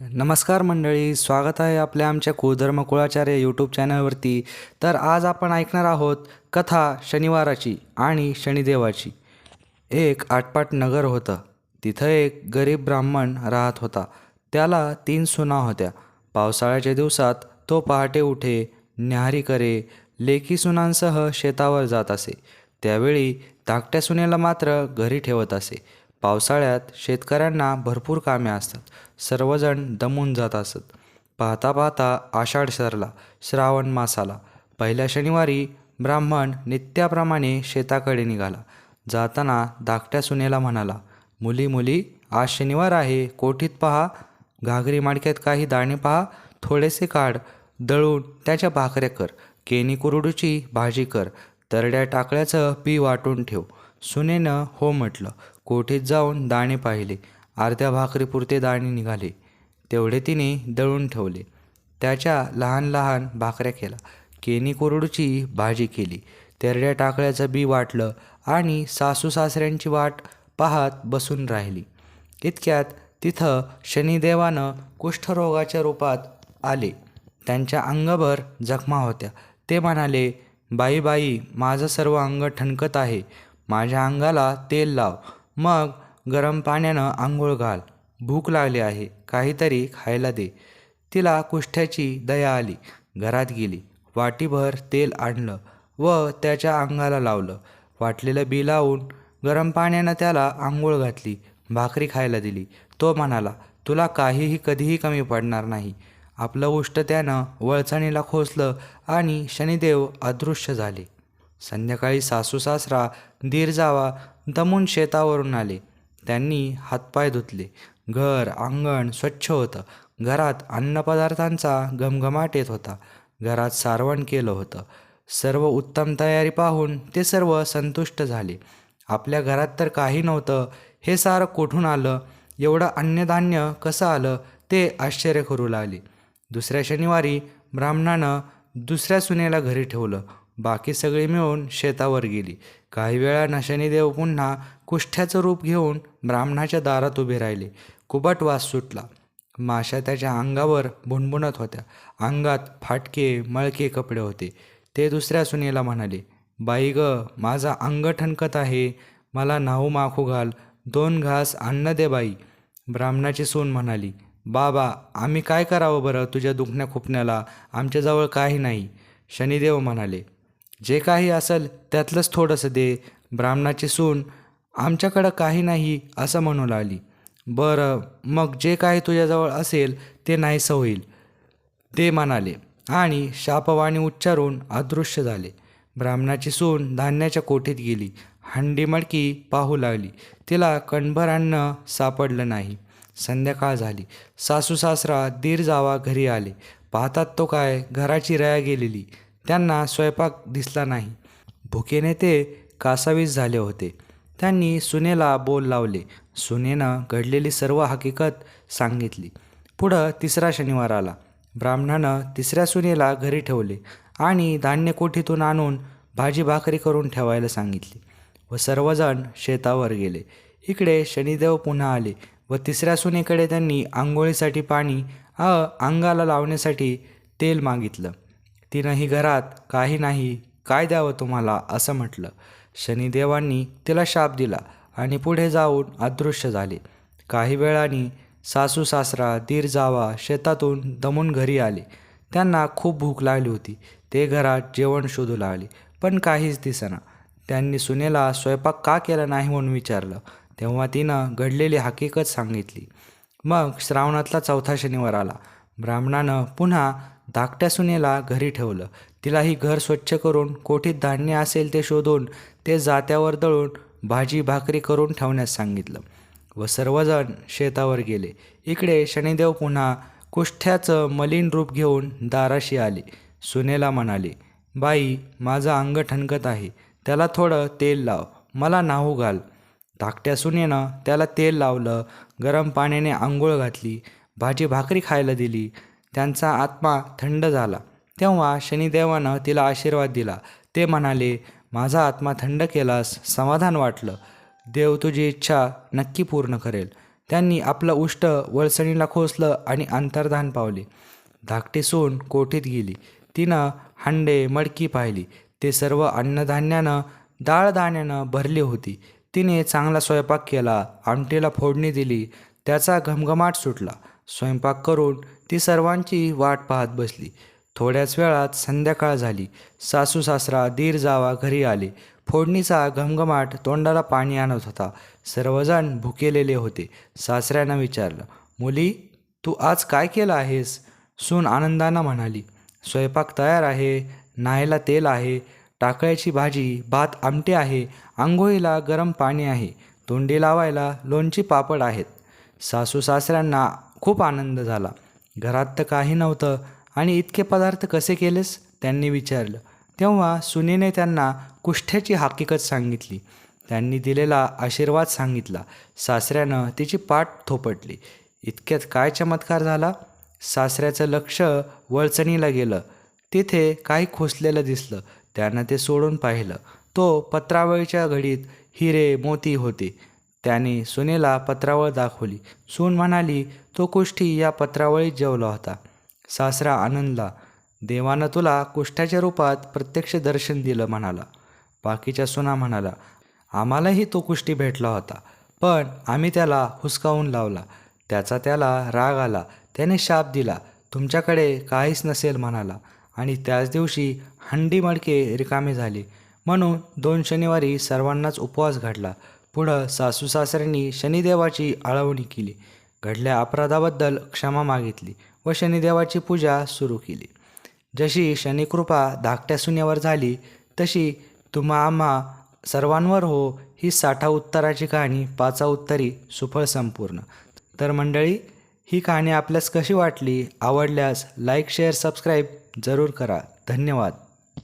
नमस्कार मंडळी स्वागत आहे आपल्या आमच्या कुळधर्म कुळाचार्य यूट्यूब चॅनलवरती. तर आज आपण ऐकणार आहोत कथा शनिवाराची आणि शनिदेवाची. एक आटपाट नगर होतं. तिथं एक गरीब ब्राह्मण राहत होता. त्याला तीन सुना होत्या. पावसाळ्याच्या दिवसात तो पहाटे उठे न्याहारी करे लेकी सुनांसह शेतावर जात असे. त्यावेळी धाकट्या सुनेला मात्र घरी ठेवत असे. पावसाळ्यात शेतकऱ्यांना भरपूर कामे असतात. सर्वजण दमून जात असत. पाहता पाहता आषाढ सरला श्रावण मास आला पहिल्या शनिवारी ब्राह्मण नित्याप्रमाणे शेताकडे निघाला. जाताना धाकट्या सुनेला म्हणाला मुली मुली आज शनिवार आहे. कोठीत पहा? घागरी माडक्यात काही दाणे पहा. थोडेसे काढ. दळून त्याच्या भाकऱ्या कर. केनी कुरडूची भाजी कर. तरड्या टाकळ्याचं पी वाटून ठेव. सुनेनं हो म्हटलं. कोठेत जाऊन दाणे पाहिले अर्ध्या भाकरीपुरते दाणे निघाले. तेवढे तिने दळून ठेवले. त्याच्या लहान लहान भाकऱ्या केला केनी कोरडूची भाजी केली. तेरड्या टाकळ्याचं बी वाटलं आणि सासू सासऱ्यांची वाट पाहत बसून राहिली. इतक्यात तिथं शनिदेवानं कुष्ठरोगाच्या रूपात आले. त्यांच्या अंगभर जखमा होत्या. ते म्हणाले बाई बाई माझं सर्व अंग ठणकत आहे. माझ्या अंगाला तेल लाव. मग गरम पाण्यानं आंघोळ घाल. भूक लागली आहे. काहीतरी खायला दे. तिला कुष्ठ्याची दया आली. घरात गेली. वाटीभर तेल आणलं व त्याच्या अंगाला लावलं. वाटलेलं बी लावून गरम पाण्यानं त्याला आंघोळ घातली. भाकरी खायला दिली. तो म्हणाला तुला काहीही कधीही कमी पडणार नाही. आपलं उष्ट त्यानं वळचणीला खोचलं आणि शनिदेव अदृश्य झाले. संध्याकाळी सासू सासरा दीर जावा दमून शेतावरून आले. त्यांनी हातपाय धुतले. घर अंगण स्वच्छ होतं. घरात अन्नपदार्थांचा घमघमाट येत होता. घरात सारवण केलं होतं. सर्व उत्तम तयारी पाहून ते सर्व संतुष्ट झाले. आपल्या घरात तर काही नव्हतं. हे सारं कुठून आलं? एवढं अन्नधान्य कसं आलं? ते आश्चर्य करू लागले. दुसऱ्या शनिवारी ब्राह्मणानं दुसऱ्या सुनेला घरी ठेवलं. बाकी सगळी मिळून शेतावर गेली. काही वेळा नशनी शनिदेव पुन्हा कुष्ठ्याचं रूप घेऊन ब्राह्मणाच्या दारात उभे राहिले. कुबट वास सुटला. माशा त्याच्या अंगावर भुणभुणत होत्या. अंगात फाटके मळके कपडे होते. ते दुसऱ्या सुनेला म्हणाले बाई ग माझा अंग ठणकत आहे. मला नाहू माखू घाल. दोन घास अन्न दे बाई. ब्राह्मणाची सून म्हणाली बाबा आम्ही काय करावं बरं तुझ्या दुखण्या खुपण्याला? आमच्याजवळ काही नाही. शनिदेव म्हणाले जे काही असेल त्यातलंच थोडंसं दे ब्राह्मणाची सून आमच्याकडं काही नाही असं म्हणू लागली. बरं मग जे काही तुझ्याजवळ असेल ते नाहीसं होईल ते म्हणाले. आणि शापवाणी उच्चारून अदृश्य झाले. ब्राह्मणाची सून धान्याच्या कोठीत गेली. हंडी मडकी पाहू लागली. तिला कणभर अन्न सापडलं नाही. संध्याकाळ झाली. सासू सासरा दीर जावा घरी आले. पाहतात तो काय घराची रया गेलेली. त्यांना स्वयंपाक दिसला नाही. भुकेने ते कासावीस झाले होते. त्यांनी सुनेला बोल लावले. सुनेनं घडलेली सर्व हकीकत सांगितली. पुढं तिसरा शनिवार आला. ब्राह्मणानं तिसऱ्या सुनेला घरी ठेवले आणि धान्य कोठीतून आणून भाजी भाकरी करून ठेवायला सांगितली व सर्वजण शेतावर गेले. इकडे शनिदेव पुन्हा आले व तिसऱ्या सुनेकडे त्यांनी आंघोळीसाठी पाणी अ अंगाला लावण्यासाठी तेल मागितलं. तिनंही घरात काही नाही. काय द्यावं तुम्हाला? असं म्हटलं. शनिदेवांनी तिला शाप दिला आणि पुढे जाऊन अदृश्य झाले. काही वेळाने सासू सासरा दीर जावा शेतातून दमून घरी आले. त्यांना खूप भूक लागली होती. ते घरात जेवण शोधू लागले पण काहीच दिसेना. त्यांनी सुनेला स्वयंपाक का केला नाही म्हणून विचारलं. तेव्हा तिनं घडलेली हकीकत सांगितली. मग श्रावणातला चौथा शनिवार आला. ब्राह्मणानं पुन्हा धाकट्या सुनेला घरी ठेवलं. तिलाही घर स्वच्छ करून कोठीत धान्य असेल ते शोधून ते जात्यावर दळून भाजी भाकरी करून ठेवण्यास सांगितलं. व सर्वजण शेतावर गेले. इकडे शनिदेव पुन्हा कुष्ठ्याचं मलिन रूप घेऊन दाराशी आले. सुनेला म्हणाले बाई माझं अंग ठणकत आहे. त्याला थोडं तेल लाव. मला नाहू घाल. धाकट्या सुनेनं त्याला तेल लावलं गरम पाण्याने आंघोळ घातली भाजी भाकरी खायला दिली त्यांचा आत्मा थंड झाला. तेव्हा शनिदेवानं तिला आशीर्वाद दिला. ते म्हणाले माझा आत्मा थंड केलास समाधान वाटलं. देव तुझी इच्छा नक्की पूर्ण करेल. त्यांनी आपलं उष्ट वळसणीला खोसलं आणि अंतर्धान पावले. धाकटी सून कोठीत गेली? तिनं हंडे मडकी पाहिली. ते सर्व अन्नधान्यानं डाळदाण्यानं भरली होती. तिने चांगला स्वयंपाक केला आमटीला फोडणी दिली त्याचा घमघमाट सुटला. स्वयंपाक करून ती सर्वांची वाट पाहत बसली. थोड्याच वेळात संध्याकाळ झाली. सासू सासरा दीर जावा घरी आले. फोडणीचा घमघमाट तोंडाला पाणी आणत होता. सर्वजण भुकेलेले होते. सासऱ्यानं विचारलं मुली तू आज काय केलं आहेस? सून आनंदानं म्हणाली स्वयंपाक तयार आहे न्हायला तेल आहे टाकळ्याची भाजी भात आमटे आहे आंघोळीला गरम पाणी आहे तोंडी लावायला लोणची पापड आहेत. सासू सासऱ्यांना खूप आनंद झाला. घरात तर काही नव्हतं. आणि इतके पदार्थ कसे केलेस? त्यांनी विचारलं. तेव्हा सुनेने त्यांना कुष्ठ्याची हकीकत सांगितली. त्यांनी दिलेला आशीर्वाद सांगितला. सासऱ्यानं तिची पाठ थोपटली. इतक्यात काय चमत्कार झाला? सासऱ्याचं लक्ष वळचणीला गेलं. तिथे काही खोसलेलं दिसलं. त्यानं ते सोडून पाहिलं. तो पत्रावळीच्या घडीत हिरे मोती होते. त्याने सुनेला पत्रावळ दाखवली. सून म्हणाली तो कुष्ठी या पत्रावळीत जेवला होता. सासरा आनंदला देवानं तुला कुष्ठाच्या रूपात प्रत्यक्ष दर्शन दिलं म्हणाला. बाकीच्या सुना म्हणाला आम्हालाही तो कुष्टी भेटला होता. पण आम्ही त्याला हुसकावून लावला. त्याचा त्याला राग आला. त्याने शाप दिला. तुमच्याकडे काहीच नसेल म्हणाला. आणि त्याच दिवशी हंडी मडके रिकामे झाले. म्हणून दोन शनिवारी सर्वांनाच उपवास घडला. पुढं सासू सासऱ्यांनी शनिदेवाची आळवणी केली. घडल्या अपराधाबद्दल क्षमा मागितली व शनिदेवाची पूजा सुरू केली. जशी शनिकृपा धाकट्या सुन्यावर झाली तशी तुम्हा आम्हा सर्वांवर हो ही साठा उत्तराची कहाणी पाचा उत्तरी सुफळ संपूर्ण. तर मंडळी ही कहाणी आपल्यास कशी वाटली आवडल्यास लाईक शेअर सबस्क्राईब जरूर करा. धन्यवाद.